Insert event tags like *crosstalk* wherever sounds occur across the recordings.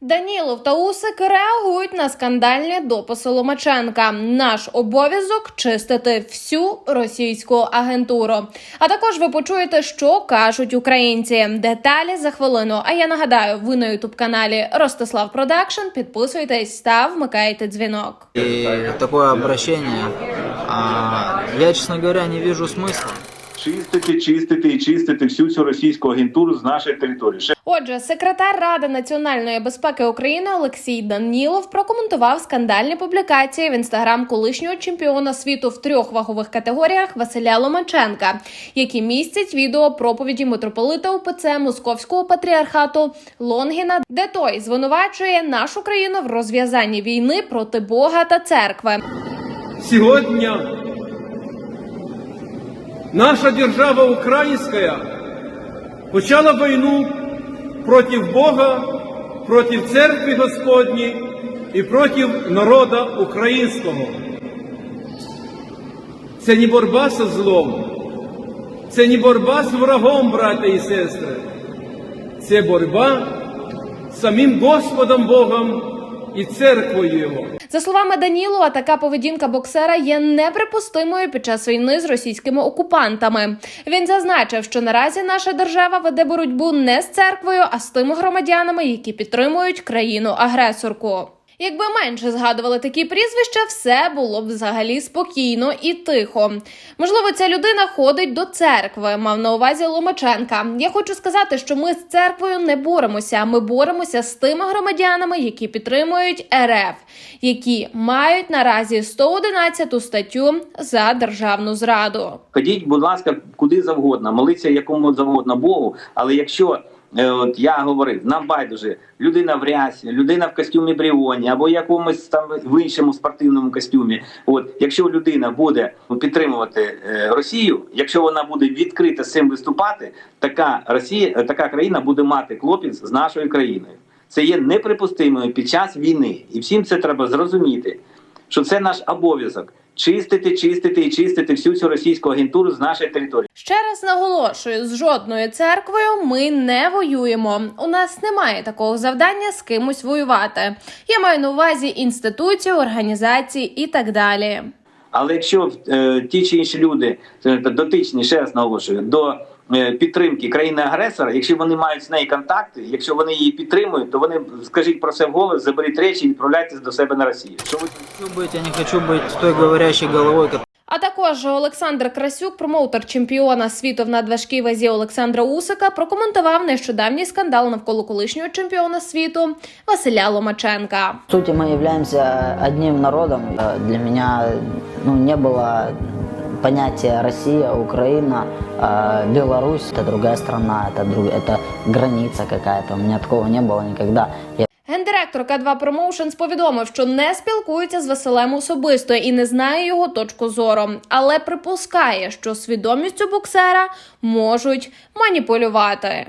Данілов та Усик реагують на скандальні дописи Ломаченка. Наш обов'язок чистити всю російську агентуру. А також ви почуєте, що кажуть українці. Деталі за хвилину. А я нагадаю, ви на ютуб каналі Ростислав Продакшн. Підписуйтесь та вмикайте дзвінок. И такое обращение, а, я, честно говоря, не вижу смысла. Чистити, чистити і чистити всю цю російську агентуру з нашої території. Отже, секретар Ради національної безпеки України Олексій Данілов прокоментував скандальні публікації в інстаграм колишнього чемпіона світу в трьох вагових категоріях Василя Ломаченка, які містять відео проповіді митрополита УПЦ Московського патріархату Лонгіна, де той звинувачує нашу країну в розв'язанні війни проти Бога та церкви. Сегодня наша держава украинская почала войну против Бога, против Церкви Господней и против народа українського. Це не боротьба со злом, це не боротьба з врагом, брати і сестри. Це боротьба з самим Господом Богом і церквою Його. За словами Данілова, така поведінка боксера є неприпустимою під час війни з російськими окупантами. Він зазначив, що наразі наша держава веде боротьбу не з церквою, а з тими громадянами, які підтримують країну-агресорку. Якби менше згадували такі прізвища, все було б взагалі спокійно і тихо. Можливо, ця людина ходить до церкви, мав на увазі Ломаченка. Я хочу сказати, що ми з церквою не боремося. Ми боремося з тими громадянами, які підтримують РФ, які мають наразі 111 статтю за державну зраду. ходіть, будь ласка, куди завгодно, моліться якому завгодно Богу. Але якщо от я говорив, нам байдуже людина в рясі, людина в костюмі Бріоні або якомусь там в іншому спортивному костюмі. От якщо людина буде підтримувати е, Росію, якщо вона буде відкрито з цим виступати, така Росія, е, така країна буде мати клопіт з нашою країною. Це є неприпустимою під час війни, і всім це треба зрозуміти, що це наш обов'язок чистити, чистити і чистити всю цю російську агентуру з нашої території. Ще раз наголошую: з жодною церквою ми не воюємо. У нас немає такого завдання з кимось воювати. Я маю на увазі інституції, організації і так далі. Але якщо е, ті чи інші люди е, дотичні, ще раз наголошую, до підтримки країни-агресора, якщо вони мають з нею контакти, якщо вони її підтримують, то вони скажіть про це вголос, заберіть речі і відправляйтесь до себе на Росію. Що ви Хочу быть, я не хочу быть той говорящей головой, А також Олександр Красюк, промоутер чемпіона світу в надважкій вазі Олександра Усика, прокоментував нещодавній скандал навколо колишнього чемпіона світу Василя Ломаченка. В сути, мы являемся одним народом. Э, Для меня ну, не было понятия Россия, Украина, э, Беларусь. Это другая страна, это, друг, это граница какая-то. У меня такого не было никогда. Я Гендиректор К2 Promotions повідомив, що не спілкується з Василем особисто і не знає його точку зору, але припускає, що свідомістю боксера можуть маніпулювати.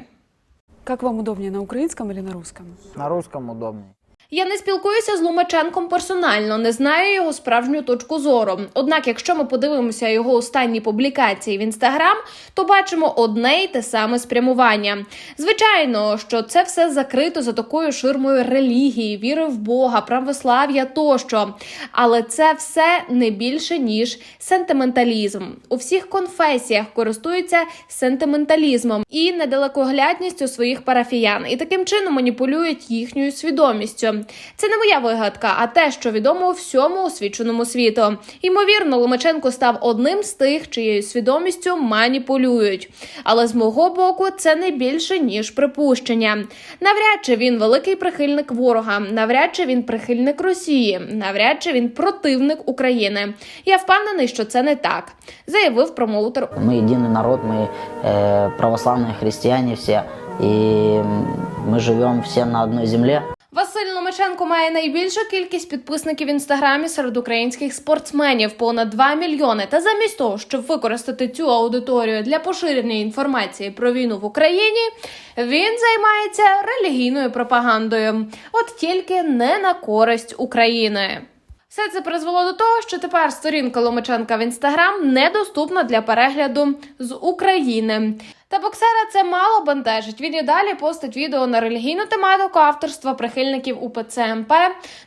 Как вам удобнее, на украинском или на русском? на русском удобнее. Я не спілкуюся з Ломаченком персонально, не знаю його справжню точку зору. Однак, якщо ми подивимося його останні публікації в інстаграм, то бачимо одне й те саме спрямування. Звичайно, що це все закрито за такою ширмою релігії, віри в Бога, православ'я тощо. Але це все не більше ніж сентименталізм. У всіх конфесіях користуються сентименталізмом і недалекоглядністю своїх парафіян, і таким чином маніпулюють їхньою свідомістю. Це не моя вигадка, а те, що відомо всьому освіченому світу. Ймовірно, Ломаченко став одним з тих, чиєю свідомістю маніпулюють. Але з мого боку, це не більше ніж припущення. Навряд чи він великий прихильник ворога, навряд чи він прихильник Росії, навряд чи він противник України. Я впевнений, що це не так, заявив промоутер Мы единый народ, мы э, православные христиане все. И мы живем все на одной земле. Ломаченко має найбільшу кількість підписників в інстаграмі серед українських спортсменів понад 2 мільйони. Та замість того, щоб використати цю аудиторію для поширення інформації про війну в Україні, він займається релігійною пропагандою, от тільки не на користь України. Все це призвело до того, що тепер сторінка Ломаченка в інстаграм недоступна для перегляду з України. Та боксера це мало бентежить. Він і далі постить відео на релігійну тематику авторства прихильників УПЦ МП.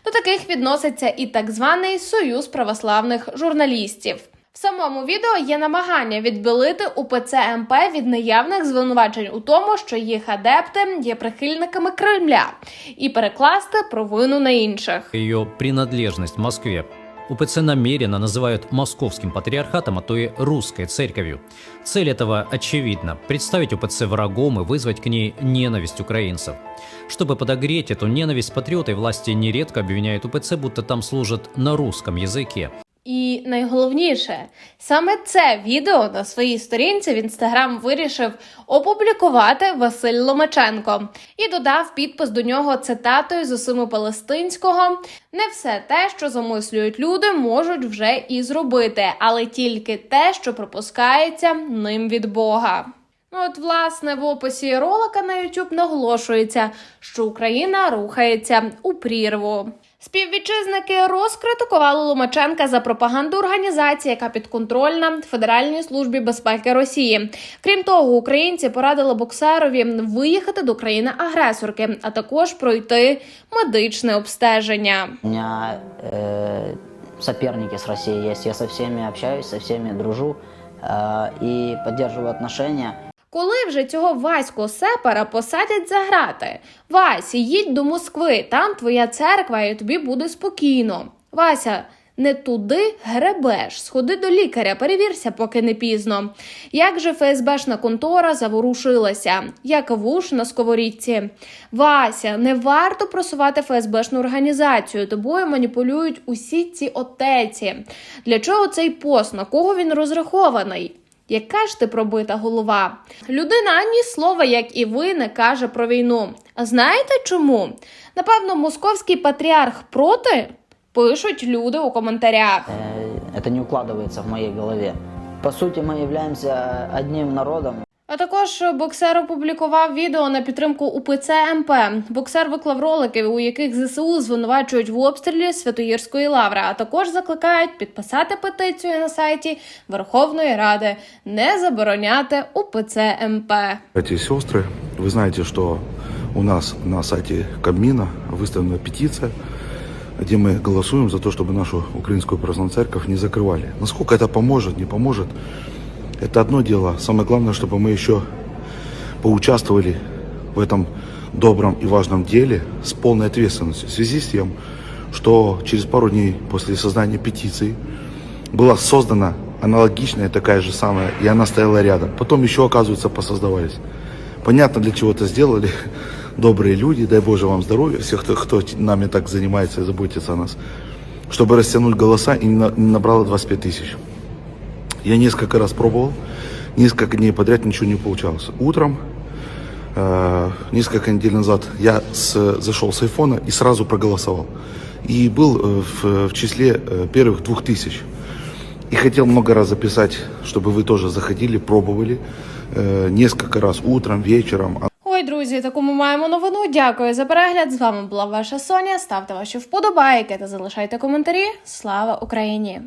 До таких відноситься і так званий Союз православних журналістів В самому відео є намагання відбілити УПЦ МП від неявних звинувачень у тому, що їх адепти є прихильниками Кремля, і перекласти провину на інших. ее принадлежность Москве. УПЦ намеренно называют московским патриархатом, а то и русской церковью. Цель этого очевидна – представить УПЦ врагом и вызвать к ней ненависть украинцев. Чтобы подогреть эту ненависть, патриоты власти нередко обвиняют УПЦ, будто там служат на русском языке. Найголовніше, саме це відео на своїй сторінці в інстаграм вирішив опублікувати Василь Ломаченко і додав підпис до нього цитатою з Осиму Палестинського: не все те, що замислюють люди, можуть вже і зробити, але тільки те, що пропускається ним від Бога. Ну, от, власне, в описі ролика на YouTube наголошується, що Україна рухається у прірву. Співвітчизники розкритикували Ломаченка за пропаганду організації, яка підконтрольна Федеральній службі безпеки Росії. Крім того, українці порадили боксерові виїхати до країни-агресорки, а також пройти медичне обстеження. У меня э, соперники с Россией есть. Я со всеми общаюсь, со всеми дружу э, и поддерживаю отношения. Коли вже цього Ваську Сепара посадять за грати? Вась, їдь до Москви, там твоя церква, і тобі буде спокійно. Вася, не туди гребеш. Сходи до лікаря, перевірся, поки не пізно. Як же ФСБшна контора заворушилася, як вуш на сковорідці. Вася, не варто просувати ФСБшну організацію. Тобою маніпулюють усі ці отеці. Для чого цей пост? На кого він розрахований? Яка ж ти пробита голова? Людина ані слова, як і ви, не каже про війну. А знаєте чому? Напевно, московський патріарх проти? Пишуть люди у коментарях. Э, это не укладывается в моей голове. По сути, мы являемся одним народом. А також боксер опублікував відео на підтримку УПЦ МП. Боксер виклав ролики, у яких ЗСУ звинувачують в обстрілі Святоїрської лаври, а також закликають підписати петицію на сайті Верховної Ради, не забороняти УПЦ МП. Братья и сестры, вы знаете, что у нас на сайте Кабмина выставлена петиция, где мы голосуем за то, чтобы нашу украинскую православную церковь не закрывали. Насколько это поможет, не поможет, это одно дело. Самое главное, чтобы мы еще поучаствовали в этом добром и важном деле с полной ответственностью. В связи с тем, что через пару дней после создания петиции была создана аналогичная такая же самая, и она стояла рядом. Потом еще, оказывается, посоздавались. Понятно, для чего это сделали *laughs* добрые люди, дай Боже вам здоровья, всех, кто, кто нами так занимается и заботится о нас, чтобы растянуть голоса и не на- не набрало 25 тысяч. Я несколько раз пробовал, несколько дней подряд ничего не получалось. Утром, э, несколько недель назад, я с- зашел с айфона и сразу проголосовал. И был э, в, в числе э, первых двух тысяч. И хотел много раз записать, чтобы вы тоже заходили, пробовали. э, несколько раз утром, вечером. А Ой, друзі, таку ми маємо новину. Дякую за перегляд. З вами була ваша Соня. Ставте ваші вподобайки та залишайте коментарі. Слава Україні!